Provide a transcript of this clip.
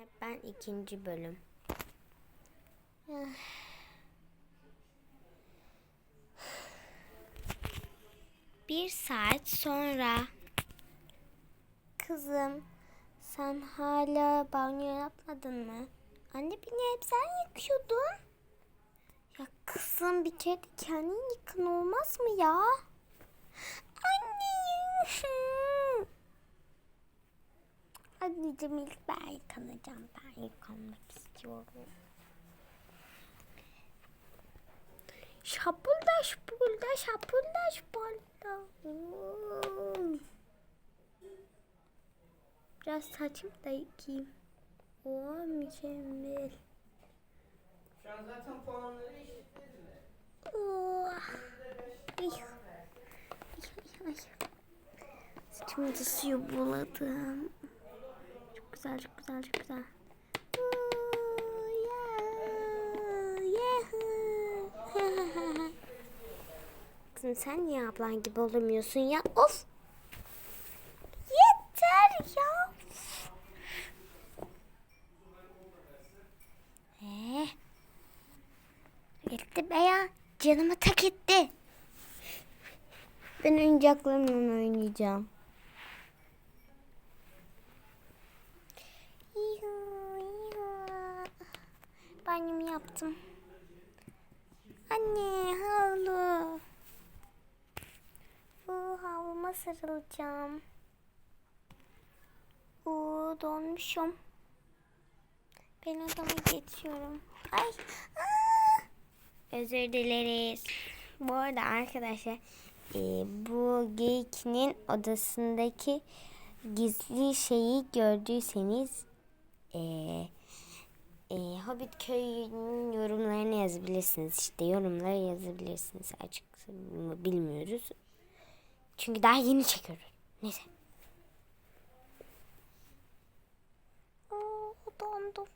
Zeynep ben ikinci bölüm. Bir saat sonra. Kızım sen hala banyo yapmadın mı? Anne beni hep sen yıkıyordun. Ya kızım bir kere de kendin yıkın olmaz mı ya? Anne. Anneciğim ilk ben yıkanacağım. Ben yıkanmak istiyorum. Şapulda şapulda şapulda. Hmm. Biraz saçım da yıkayayım. Oo mükemmel. Şu an zaten puanları eşitlediler. Oh. Ay. Ay, ay, ay. Saçımı da suyu buladım. Güzel, çok güzel, çok güzel. Kızım sen niye ablan gibi olamıyorsun ya? Of! Yeter ya! Ee, Etti be ya. Canıma tak etti. Ben oyuncaklarımla oynayacağım. Yaptım. Anne havlu. Bu havluma sarılacağım. Oo, donmuşum. Ben odama geçiyorum. Ay. Aa! Özür dileriz. Bu arada arkadaşlar e, bu geyikinin odasındaki gizli şeyi gördüyseniz e, e, Hobbit köyünün yorumlarını yazabilirsiniz. İşte yorumlara yazabilirsiniz. Açık bilmiyoruz. Çünkü daha yeni çekiyoruz. Neyse. Oo, dondum.